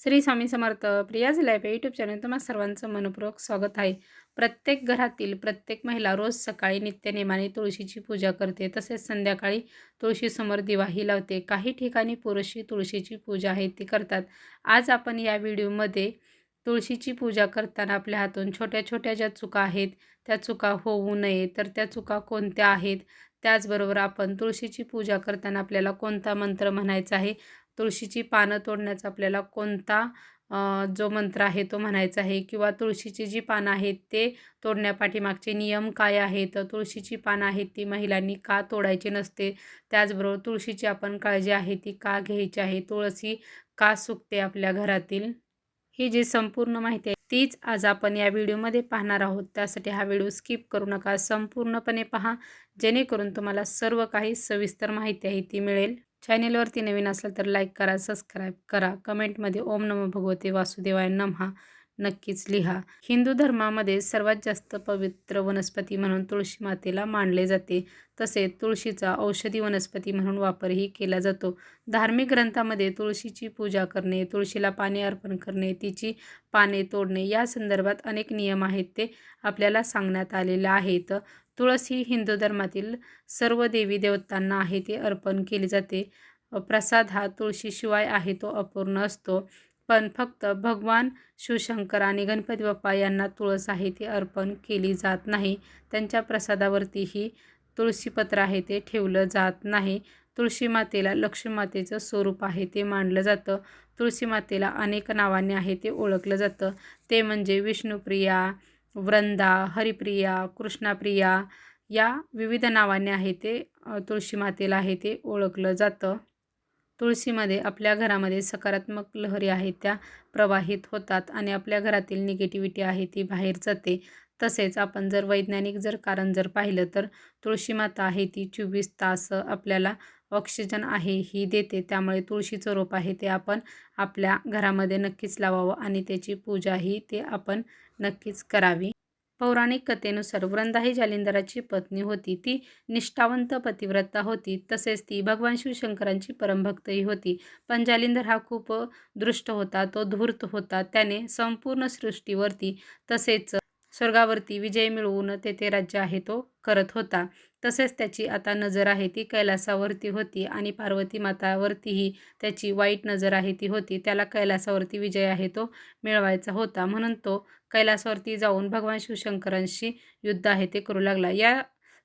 Shri Swami Samarth Priya's life या YouTube channel तुम्हाला सर्वांचं मनपूर्वक स्वागत आहे. प्रत्येक घरातील प्रत्येक महिला रोज सकाळी नित्यनेमाने तुळशीची पूजा करते. तसेच संध्याकाळी तुळशीसमोर दिवाही लावते. काही ठिकाणी पुरुषी तुळशीची पूजा आहे ती करतात. आज आपण या व्हिडिओमध्ये तुळशीची पूजा करताना आपल्या हातून छोट्या छोट्या ज्या चुका आहेत त्या चुका होऊ नये. तर त्या चुका कोणत्या आहेत? त्याचबरोबर आपण तुळशीची पूजा करताना आपल्याला कोणता मंत्र म्हणायचा आहे? तुळशीची पानं तोडण्याचा आपल्याला कोणता जो मंत्र आहे तो म्हणायचा आहे किंवा तुळशीची जी पानं आहेत ते तोडण्यापाठीमागचे नियम काय आहेत? तुळशीची पानं आहेत ती महिलांनी का तोडायची नसते? त्याचबरोबर तुळशीची आपण काळजी आहे ती का घ्यायची आहे? तुळशी का सुकते आपल्या घरातील? ही जी संपूर्ण माहिती आहे तीच आज आपण या व्हिडिओमध्ये पाहणार आहोत. त्यासाठी हा व्हिडिओ स्किप करू नका. संपूर्णपणे पहा. जेणेकरून तुम्हाला सर्व काही सविस्तर माहिती आहे ती मिळेल. चॅनेलवरती नवीन असेल तर लाईक करा सबस्क्राईब करा. कमेंटमध्ये ओम नमो भगवते वासुदेवाय नमहा. नक्कीच लिहा. हिंदू धर्मामध्ये सर्वात जास्त पवित्र वनस्पती म्हणून तुळशी मातेला मानले जाते. तसेच तुळशीचा औषधी वनस्पती म्हणून वापरही केला जातो. धार्मिक ग्रंथामध्ये तुळशीची पूजा करणे तुळशीला पाणी अर्पण करणे तिची पाने तोडणे या संदर्भात अनेक नियम आहेत ते आपल्याला सांगण्यात आलेले आहेत. तुळस ही हिंदू धर्मातील सर्व देवी देवतांना आहे ते अर्पण केले जाते. प्रसाद हा तुळशीशिवाय आहे तो अपूर्ण असतो. पण फक्त भगवान शिवशंकर आणि गणपती बाप्पा यांना तुळस आहे ती अर्पण केली जात नाही. त्यांच्या प्रसादावरतीही तुळशीपत्र आहे ते ठेवलं जात नाही. तुळशी मातेला लक्ष्मी मातेचं स्वरूप आहे ते मानलं जातं. तुळशी मातेला अनेक नावाने आहे ते ओळखलं जातं. ते म्हणजे विष्णुप्रिया वृंदा हरिप्रिया कृष्णाप्रिया या विविध नावाने आहे ते तुळशी मातेला आहे ते ओळखलं जातं. तुळशीमध्ये आपल्या घरामध्ये सकारात्मक लहरी आहेत त्या प्रवाहित होतात आणि आपल्या घरातील निगेटिव्हिटी आहे ती बाहेर जाते. तसेच आपण जर वैज्ञानिक जर कारण जर पाहिलं तर तुळशी माता आहे ती चोवीस तास आपल्याला ऑक्सिजन आहे ही देते. त्यामुळे तुळशीचं रोप आहे ते आपण आपल्या घरामध्ये नक्कीच लावावं आणि त्याची पूजाही ते आपण नक्कीच करावी. पौराणिक कथेनुसार वृंदाही जालिंदराची पत्नी होती. ती निष्ठावंत पतिव्रता होती. तसेच ती भगवान शिवशंकरांची परमभक्तही होती. पण जालिंदर हा खूप दृष्ट होता तो धूर्त होता. त्याने संपूर्ण सृष्टीवरती तसेच स्वर्गावरती विजय मिळवून तेथे राज्य आहे तो करत होता. तसेच त्याची आता नजर आहे ती कैलासावरती होती आणि पार्वती मातावरतीही त्याची वाईट नजर आहे ती होती. त्याला कैलासावरती विजय आहे तो मिळवायचा होता. म्हणून तो कैलासावरती जाऊन भगवान शिवशंकरांशी युद्ध आहे ते करू लागला. या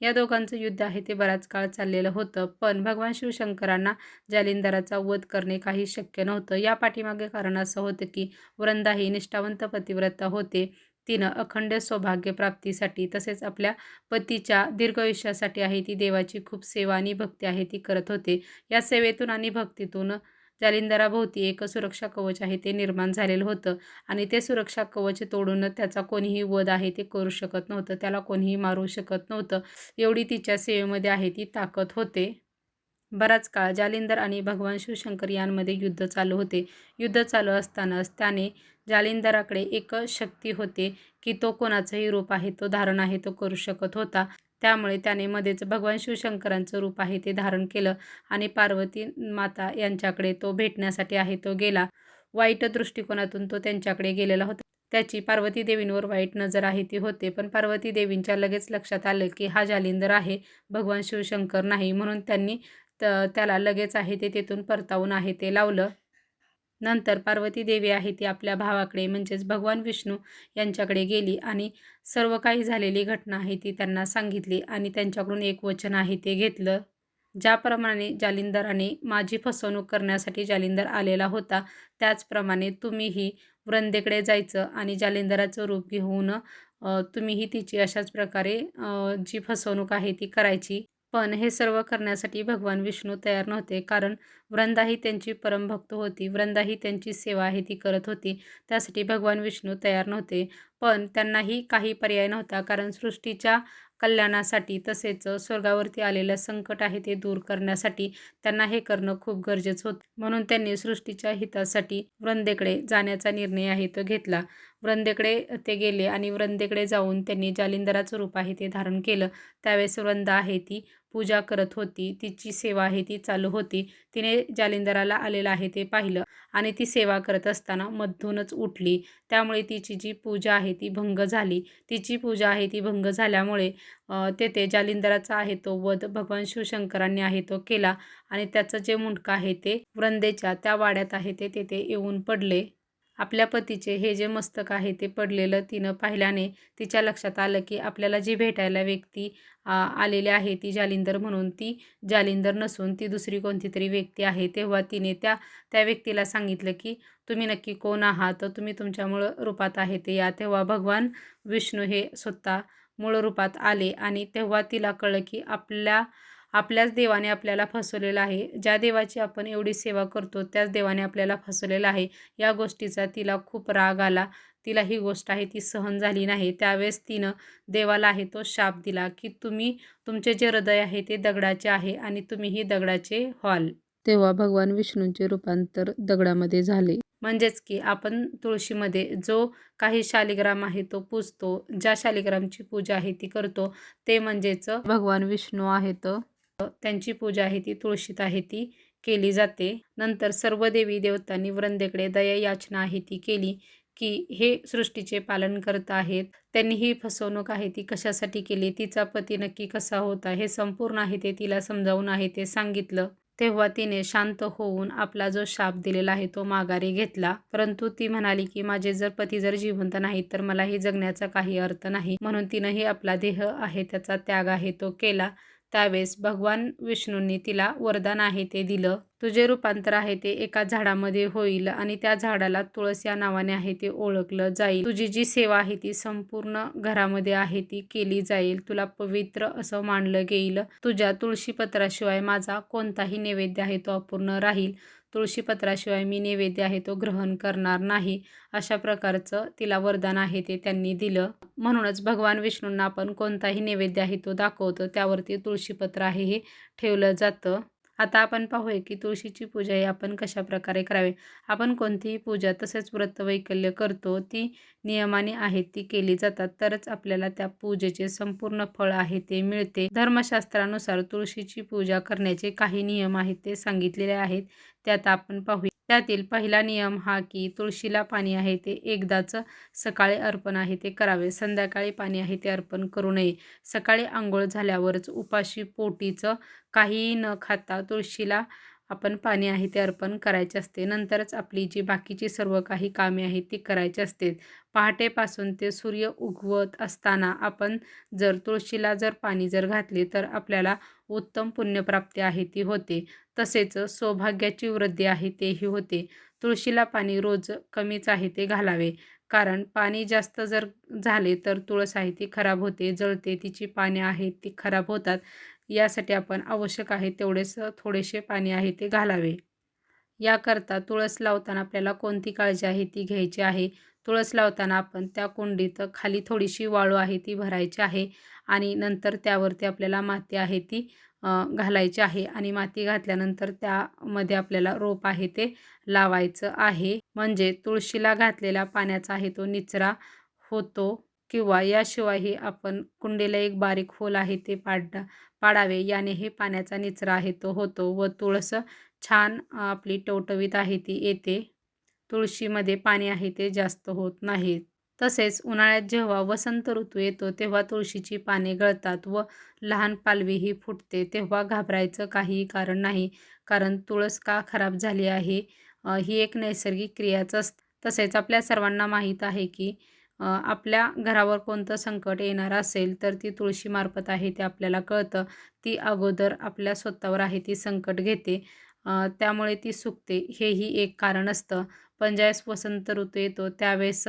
या दोघांचं युद्ध आहे ते बराच काळ चाललेलं होतं. पण भगवान शिवशंकरांना जालिंदराचा वध करणे काही शक्य नव्हतं. या पाठीमागे कारण असं होतं की वृंदा ही निष्ठावंत पतिव्रता होते. तिनं अखंड सौभाग्यप्राप्तीसाठी तसेच आपल्या पतीच्या दीर्घायुष्यासाठी आहे ती देवाची खूप सेवा आणि भक्ती आहे ती करत होते. या सेवेतून आणि भक्तीतून जालिंदराभोवती एक सुरक्षा कवच आहे ते निर्माण झालेलं होतं. आणि ते सुरक्षा कवच तोडून त्याचा कोणीही वध आहे ते करू शकत नव्हतं. त्याला कोणीही मारू शकत नव्हतं. एवढी तिच्या सेवेमध्ये आहे ती ताकद होते. बराच काळ जालिंदर आणि भगवान शिवशंकर यांमध्ये युद्ध चालू होते. युद्ध चालू असतानाच त्याने जालिंदराकडे एक शक्ती होते की तो कोणाचंही रूप आहे तो धारण आहे तो करू शकत होता. त्यामुळे त्याने मध्येच भगवान शिवशंकरांचं रूप आहे ते धारण केलं आणि पार्वती माता यांच्याकडे तो भेटण्यासाठी आहे तो गेला. वाईट दृष्टिकोनातून तो त्यांच्याकडे गेलेला होता. त्याची पार्वती देवींवर वाईट नजर आहे ती होते. पण पार्वती देवींच्या लगेच लक्षात आलं की हा जालिंदर आहे भगवान शिवशंकर नाही म्हणून त्यांनी त त्याला लगेच आहे ते तेथून परतावून आहे ते लावलं. नंतर पार्वती देवी आहे ती आपल्या भावाकडे म्हणजेच भगवान विष्णू यांच्याकडे गेली आणि सर्व काही झालेली घटना आहे ती त्यांना सांगितली आणि त्यांच्याकडून एक वचन आहे ते घेतलं. ज्याप्रमाणे जालिंदराने माझी फसवणूक करण्यासाठी जालिंदर आलेला होता त्याचप्रमाणे तुम्हीही वृंदेकडे जायचं आणि जालिंदराचं रूप घेऊन तुम्हीही तिची अशाच प्रकारे जी फसवणूक आहे ती करायची. पण हे सर्व करण्यासाठी भगवान विष्णू तयार नव्हते. कारण वृंदा ही त्यांची परमभक्त होती. वृंदा ही त्यांची सेवा आहे ती करत होती. त्यासाठी भगवान विष्णू तयार नव्हते. पण त्यांनाही काही पर्याय नव्हता. कारण सृष्टीच्या कल्याणासाठी तसेच स्वर्गावरती आलेलं संकट आहे ते दूर करण्यासाठी त्यांना हे करणं खूप गरजेचं होतं. म्हणून त्यांनी सृष्टीच्या हितासाठी वृंदेकडे जाण्याचा निर्णय आहे तो घेतला. वृंदेकडे ते गेले आणि वृंदेकडे जाऊन त्यांनी जालिंदराचं रूप आहे ते धारण केलं. त्यावेळेस वृंदा आहे ती पूजा करत होती. तिची सेवा आहे ती चालू होती. तिने जालिंदराला आलेलं आहे ते पाहिलं. आणि ती सेवा करत असताना मधूनच उठली. त्यामुळे तिची जी पूजा आहे ती भंग झाली. तिची पूजा आहे ती भंग झाल्यामुळे तेथे जालिंदराचा आहे तो वध भगवान शिवशंकरांनी आहे तो केला आणि त्याचं जे मुंडकं आहे ते वृंदेच्या त्या वाड्यात आहे ते तेथे येऊन पडले. आपल्या पतीचे हे जे मस्तक आहे ते पडलेलं तिनं पाहिल्याने तिच्या लक्षात आलं की आपल्याला जी भेटायला व्यक्ती आलेली आहे ती जालिंदर म्हणून ती जालिंदर नसून ती दुसरी कोणती तरी व्यक्ती आहे तेव्हा तिने त्या त्या व्यक्तीला सांगितलं की तुम्ही नक्की कोण आहात? तर तुम्ही तुमच्या मूळ रूपात आहे ते या. तेव्हा भगवान विष्णू हे स्वतः मूळ रूपात आले आणि तेव्हा तिला कळलं की आपल्या आपल्याच देवाने आपल्याला फसवलेलं आहे. ज्या देवाची आपण एवढी सेवा करतो त्याच देवाने आपल्याला फसवलेलं आहे. या गोष्टीचा तिला खूप राग आला. तिला ही गोष्ट आहे ती सहन झाली नाही. त्यावेळेस तिनं देवाला आहे तो शाप दिला की तुम्ही तुमचे जे हृदय आहे ते दगडाचे आहे आणि तुम्हीही दगडाचे व्हाल. तेव्हा भगवान विष्णूंचे रूपांतर दगडामध्ये झाले. म्हणजेच की आपण तुळशीमध्ये जो काही शालिग्राम आहे तो पूजतो. ज्या शालिग्रामची पूजा आहे ती करतो. ते म्हणजेच भगवान विष्णू आहेत. त्यांची पूजा आहे ती तुळशीत आहे ती केली जाते. नंतर सर्व देवी देवतांनी वृंदेकडे दया याचना आहे ती केली की हे सृष्टीचे पालन करत आहेत. त्यांनी ही फसवणूक आहे ती कशासाठी केली? तिचा पती नक्की कसा होता? हे संपूर्ण आहे ते तिला समजावून आहे ते सांगितलं. तेव्हा तिने शांत होऊन आपला जो शाप दिलेला आहे तो माघारी घेतला. परंतु ती म्हणाली की माझे जर पती जर जिवंत नाही तर मला हे जगण्याचा काही अर्थ नाही. म्हणून तिनंही आपला देह आहे त्याचा त्याग आहे तो केला. त्यावेळेस भगवान विष्णूंनी तिला वरदान आहे ते दिलं. तुझे रूपांतर आहे ते एका झाडामध्ये होईल आणि त्या झाडाला तुळस या नावाने आहे ते ओळखलं जाईल. तुझी जी सेवा आहे ती संपूर्ण घरामध्ये आहे ती केली जाईल. तुला पवित्र असं मानलं गेईल. तुझ्या तुळशीपत्राशिवाय माझा कोणताही नैवेद्य आहे तो अपूर्ण राहील. तुळशीपत्राशिवाय मी नैवेद्य आहे तो ग्रहण करणार नाही. अशा प्रकारचं तिला वरदान आहे ते त्यांनी दिलं. म्हणूनच भगवान विष्णूंना आपण कोणताही नैवेद्य आहे तो दाखवतो त्यावरती तुळशीपत्र आहे हे ठेवलं जातं. आता आपण पाहूया की तुळशीची पूजा ही आपण कशा प्रकारे करावी? आपण कोणतीही पूजा तसेच व्रतवैकल्य करतो ती नियमाने आहेत ती केली जातात तरच आपल्याला त्या पूजेचे संपूर्ण फळ आहे ते मिळते. धर्मशास्त्रानुसार तुळशीची पूजा करण्याचे काही नियम आहेत ते सांगितलेले आहेत त्यात आपण पाहूया. त्यातील पहिला नियम हा की तुळशीला पाणी आहे ते एकदाच सकाळी अर्पण आहे ते करावे. संध्याकाळी पाणी आहे ते अर्पण करू नये. सकाळी आंघोळ झाल्यावरच उपाशी पोटीचं काहीही न खाता तुळशीला आपण पाणी आहे ते अर्पण करायचे असते. नंतरच आपली जी बाकीची सर्व काही कामे आहेत ती करायची असते. पहाटेपासून ते सूर्य उगवत असताना आपण जर तुळशीला जर पाणी जर घातले तर आपल्याला उत्तम पुण्यप्राप्ती आहे ती होते. तसेच सौभाग्याची वृद्धी आहे तेही होते. तुळशीला पाणी रोज कमीच आहे ते घालावे. कारण पाणी जास्त जर झाले तर तुळस आहे ती खराब होते. जळते तिची पाने आहेत ती खराब होतात. यासाठी आपण आवश्यक आहे तेवढेच थोडेसे पाणी आहे ते घालावे. याकरता तुळस लावताना आपल्याला कोणती काळजी आहे ती घ्यायची आहे? तुळस लावताना आपण त्या कुंडीत खाली थोडीशी वाळू आहे ती भरायची आहे आणि नंतर त्यावरती आपल्याला माती आहे ती घालायची आहे आणि माती घातल्यानंतर त्यामध्ये आपल्याला रोप आहे ते लावायचं आहे. म्हणजे तुळशीला घातलेला पाण्याचा आहे तो निचरा होतो. किंवा याशिवायही आपण कुंडीला एक बारीक होल आहे ते पाड पाडावे. याने हे पाण्याचा निचरा आहे तो होतो व तुळस छान आपली टवटवीत आहे ती येते. तुळशीमध्ये पाणी आहे ते जास्त होत नाही. तसेच उन्हाळ्यात जेव्हा वसंत ऋतू येतो तेव्हा तुळशीची पाने गळतात व लहान पालवीही फुटते. तेव्हा घाबरायचं काहीही कारण नाही कारण तुळस का खराब झाली आहे? ही एक नैसर्गिक क्रियाच असते. तसेच आपल्या सर्वांना माहीत आहे की आपल्या घरावर कोणतं संकट येणार असेल तर ती तुळशीमार्फत आहे ते आपल्याला कळतं. ती अगोदर आपल्या स्वतःवर आहे ती संकट घेते. त्यामुळे ती सुकते. हेही एक कारण असतं. पण ज्यावेळेस वसंत ऋतू येतो त्यावेळेस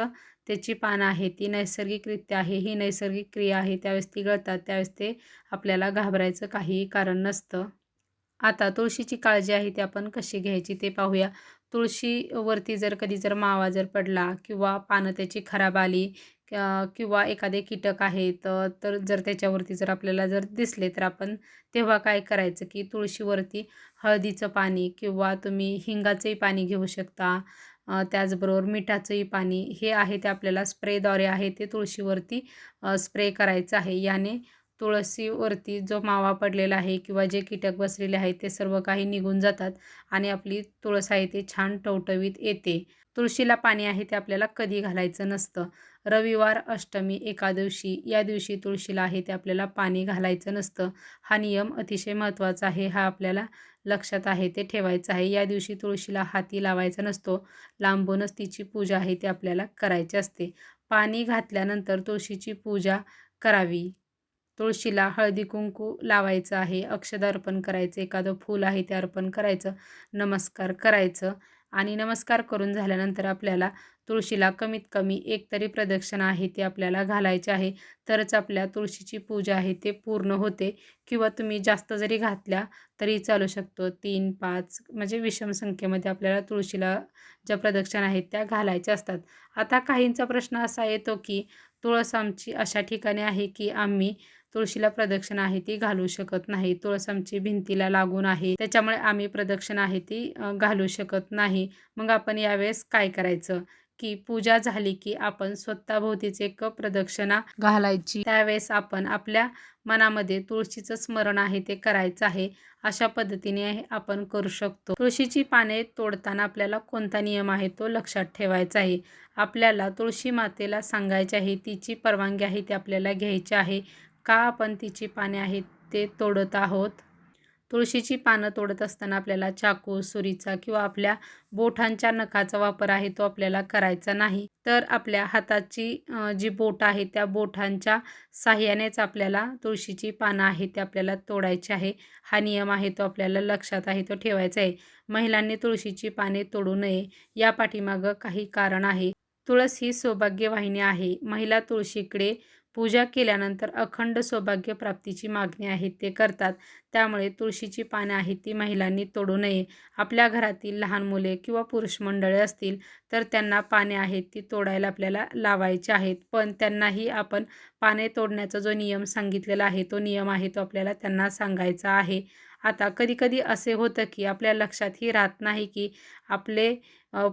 त्याची पानं आहे ती नैसर्गिकरित्या आहे ही नैसर्गिक क्रिया आहे त्यावेळेस ती गळतात त्यावेळेस ते आपल्याला घाबरायचं काहीही कारण नसतं. आता तुळशीची काळजी आहे ती आपण कशी घ्यायची ते पाहूया. तुळशीवरती जर कधी जर मावा जर पडला किंवा पानं त्याची खराब आली किंवा एखादे कीटक आहेत तर जर त्याच्यावरती जर आपल्याला जर दिसले तर आपण तेव्हा काय करायचं की तुळशीवरती हळदीचं पाणी किंवा तुम्ही हिंगाचंही पाणी घेऊ शकता. त्याचबरोबर मिठाचंही पाणी हे आहे ते आपल्याला स्प्रेद्वारे आहे ते तुळशीवरती स्प्रे करायचं आहे. याने तुळशीवरती जो मावा पडलेला आहे किंवा जे कीटक बसलेले आहेत ते सर्व काही निघून जातात आणि आपली तुळस आहे ते छान टवटवीत येते. तुळशीला पाणी आहे ते आपल्याला कधी घालायचं नसतं. रविवार अष्टमी एकादशी या दिवशी तुळशीला आहे ते आपल्याला पाणी घालायचं नसतं. हा नियम अतिशय महत्त्वाचा आहे हा आपल्याला लक्षात आहे ते ठेवायचं आहे. या दिवशी तुळशीला हाती लावायचा नसतो. लांबूनच तिची पूजा आहे ती आपल्याला करायची असते. पाणी घातल्यानंतर तुळशीची पूजा करावी. तुळशीला हळदी कुंकू लावायचं आहे अक्षदा अर्पण करायचं एखादं फूल आहे ते अर्पण करायचं नमस्कार करायचं आणि नमस्कार करून झाल्यानंतर आपल्याला तुळशीला कमीत कमी एक तरी प्रदक्षिणा आहे ती आपल्याला घालायची आहे. तरच आपल्या तुळशीची पूजा आहे ते पूर्ण होते किंवा तुम्ही जास्त जरी घातल्या तरी चालू शकतो. तीन पाच म्हणजे विषम संख्येमध्ये आपल्याला तुळशीला ज्या प्रदक्षिणा आहेत त्या घालायच्या असतात. आता काहींचा प्रश्न असा येतो की तुळस आमची अशा ठिकाणी आहे की आम्ही तुळशीला प्रदक्षिणा आहे ती घालू शकत नाही. तुळस आमची भिंतीला लागून आहे. त्याच्यामुळे आम्ही प्रदक्षिणा आहे ती घालू शकत नाही. मग आपण यावेळेस काय करायचं? की पूजा झाली की आपण स्वतःभोवतीच एक प्रदक्षिणा घालायची. त्यावेळेस आपण आपल्या मनामध्ये तुळशीचं स्मरण आहे ते करायचं आहे. अशा पद्धतीने आपण करू शकतो. तुळशीची पाने तोडताना आपल्याला कोणता नियम आहे तो लक्षात ठेवायचा आहे? आपल्याला तुळशी मातेला सांगायचे आहे तिची परवानगी आहे ती आपल्याला घ्यायची आहे. का आपण तिची पाने आहेत ते तोडत आहोत? तुळशीची पानं तोडत असताना आपल्याला चाकू सुरीचा किंवा आपल्या बोटांच्या नखाचा वापर आहे तो आपल्याला करायचा नाही. तर आपल्या हाताची जी बोट आहे त्या बोटांच्या साह्यानेच आपल्याला तुळशीची पानं आहे ते आपल्याला तोडायची आहे. हा नियम आहे तो आपल्याला लक्षात आहे तो ठेवायचा आहे. महिलांनी तुळशीची पाने तोडू नये या पाठीमागं काही कारण आहे. तुळस ही सौभाग्यवाहिनी आहे. महिला तुळशीकडे पूजा केल्यानंतर अखंड सौभाग्य प्राप्तीची मागणी आहे ते करतात. त्यामुळे तुळशीची पाने आहेत ती महिलांनी तोडू नये. आपल्या घरातील लहान मुले किंवा पुरुष मंडळे असतील तर त्यांना पाने आहेत ती तोडायला आपल्याला लावायचे आहेत. पण त्यांनाही आपण पाने तोडण्याचा जो नियम सांगितलेला आहे तो नियम आहे तो आपल्याला त्यांना सांगायचा आहे. आता कधीकधी असे होतं की आपल्या लक्षातही राहत नाही की आपले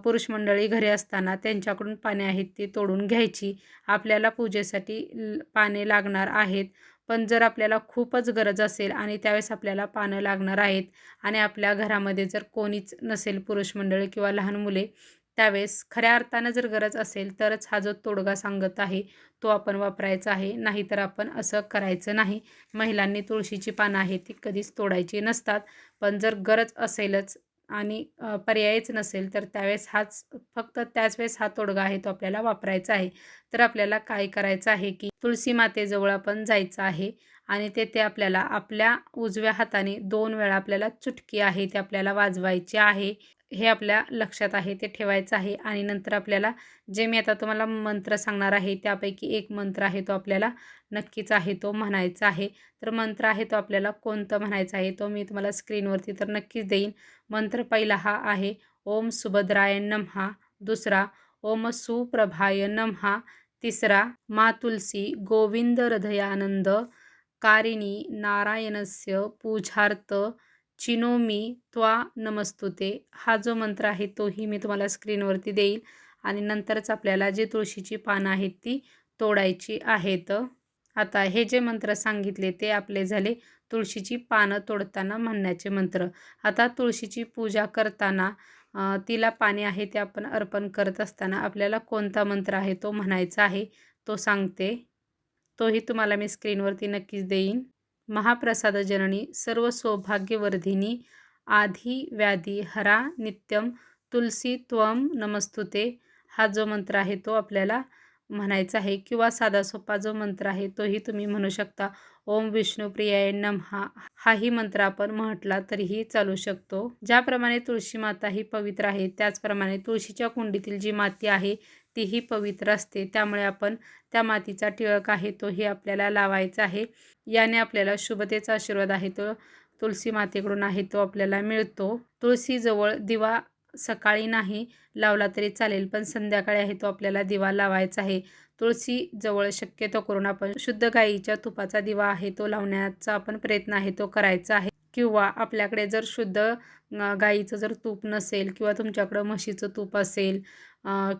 पुरुष मंडळी घरी असताना त्यांच्याकडून पाने आहेत ती तोडून घ्यायची. आपल्याला पूजेसाठी ल- पाने लागणार आहेत. पण जर आपल्याला खूपच गरज असेल आणि त्यावेळेस आपल्याला पानं लागणार आहेत आणि आपल्या घरामध्ये जर कोणीच नसेल पुरुष मंडळी किंवा लहान मुले त्यावेळेस खऱ्या अर्थानं जर गरज असेल तरच हा जो तोडगा सांगत आहे तो आपण वापरायचा आहे. नाहीतर आपण असं करायचं नाही. महिलांनी तुळशीची पानं आहेत ती कधीच तोडायची नसतात. पण जर गरज असेलच आणि पर्यायच नसेल तर त्यावेळेस हाच फक्त त्याच वेळेस हा तोडगा आहे तो आपल्याला वापरायचा आहे. तर आपल्याला काय करायचं आहे की तुळशी मातेजवळ आपण जायचं आहे आणि तेथे आपल्याला आपल्या उजव्या हाताने दोन वेळा आपल्याला चुटकी आहे ते आपल्याला वाजवायची आहे. हे आपल्या लक्षात आहे ते ठेवायचं आहे आणि नंतर आपल्याला जे मी आता तुम्हाला मंत्र सांगणार आहे त्यापैकी एक मंत्र आहे तो आपल्याला नक्कीच आहे तो म्हणायचा आहे. तर मंत्र आहे तो आपल्याला कोणतं म्हणायचं आहे तो मी तुम्हाला स्क्रीनवरती तर नक्कीच देईन. मंत्र पहिला हा आहे ओम सुभद्राय नमहा. दुसरा ओम सुप्रभाय नमहा. तिसरा मा तुलसी गोविंद हृदयानंद कारिणी नारायणस्य पूजार्थ चिनोमी त्वा नमस्तुते. हा जो मंत्र आहे तोही मी तुम्हाला स्क्रीनवरती देईल आणि नंतरच आपल्याला जी तुळशीची पानं आहेत ती तोडायची आहेत. आता हे जे मंत्र सांगितले ते आपले झाले तुळशीची पानं तोडताना म्हणण्याचे मंत्र. आता तुळशीची पूजा करताना तिला पाणी आहे ते आपण अर्पण करत असताना आपल्याला कोणता मंत्र आहे तो म्हणायचा आहे तो सांगते. तोही तुम्हाला मी स्क्रीनवरती नक्कीच देईन. महाप्रसाद जननी सर्व सौभाग्यवर्धिनी आधी व्याधी हरा नित्यम तुलसी त्वम नमस्तुते. हा जो मंत्र आहे तो आपल्याला म्हणायचा आहे किंवा साधा सोपा जो मंत्र आहे तोही तुम्ही म्हणू शकता. ओम विष्णुप्रियाय नमहा. हाही मंत्र आपण म्हटला तरीही चालू शकतो. ज्याप्रमाणे तुळशी माता ही पवित्र आहे त्याचप्रमाणे तुळशीच्या कुंडीतील जी माती आहे तीही पवित्र असते. त्यामुळे आपण त्या मातीचा टिळक आहे तोही आपल्याला लावायचा आहे. याने आपल्याला शुभतेचा आशीर्वाद आहे. तो तुळशी मातेकडून आहे तो आपल्याला मिळतो. तुळशीजवळ दिवा सकाळी नाही लावला तरी चालेल पण संध्याकाळी आहे तो आपल्याला दिवा लावायचा आहे. तुळशी जवळ शक्यतो करून आपण शुद्ध गाईच्या तुपाचा दिवा आहे तो लावण्याचा आपण प्रयत्न आहे तो करायचा आहे. किंवा आपल्याकडे जर शुद्ध गाईचं जर तूप नसेल किंवा तुमच्याकडं म्हशीचं तूप असेल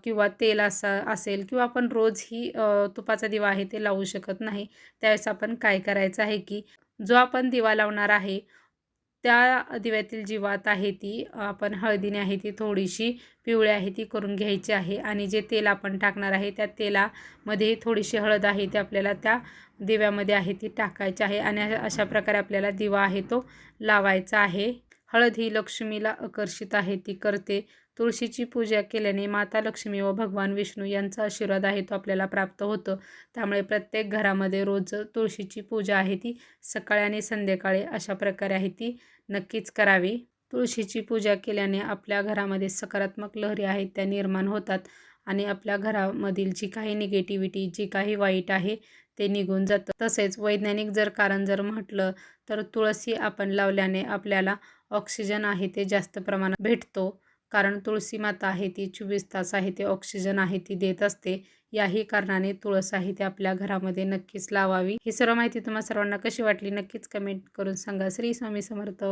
किंवा तेल असा असेल किंवा आपण रोज ही तुपाचा दिवा आहे ते लावू शकत नाही. त्यावेळेस आपण काय करायचं आहे की जो आपण दिवा लावणार आहे त्या दिव्यातील जी वात आहे ती आपण हळदीने आहे ती थोडीशी पिवळी आहे ती करून घ्यायची आहे. आणि जे तेल आपण टाकणार आहे त्या तेलामध्ये थोडीशी हळद आहे ती आपल्याला त्या दिव्यामध्ये आहे ती टाकायची आहे. आणि अशा प्रकारे आपल्याला दिवा आहे तो लावायचा आहे. हळद ही लक्ष्मीला आकर्षित आहे ती करते. तुळशीची पूजा केल्याने माता लक्ष्मी व भगवान विष्णू यांचा आशीर्वाद आहे तो आपल्याला प्राप्त होतो. त्यामुळे प्रत्येक घरामध्ये रोज तुळशीची पूजा आहे ती सकाळी आणि संध्याकाळी अशा प्रकारे आहे ती नक्कीच करावी. तुळशीची पूजा केल्याने आपल्या घरामध्ये सकारात्मक लहरी आहेत त्या निर्माण होतात आणि आपल्या घरामधील जी काही निगेटिव्हिटी जी काही वाईट आहे ते निघून जातं. तसेच वैज्ञानिक जर कारण जर म्हटलं तर तुळशी आपण लावल्याने आपल्याला ऑक्सिजन आहे ते जास्त प्रमाणात भेटतो. कारण तुळशी माता आहे ती चोवीस तास आहे ते ऑक्सिजन आहे ती देत असते. याही कारणाने तुळस आहे ती आपल्या घरामध्ये नक्कीच लावावी. ही सर्व माहिती तुम्हाला सर्वांना कशी वाटली नक्कीच कमेंट करून सांगा. श्री स्वामी समर्थ.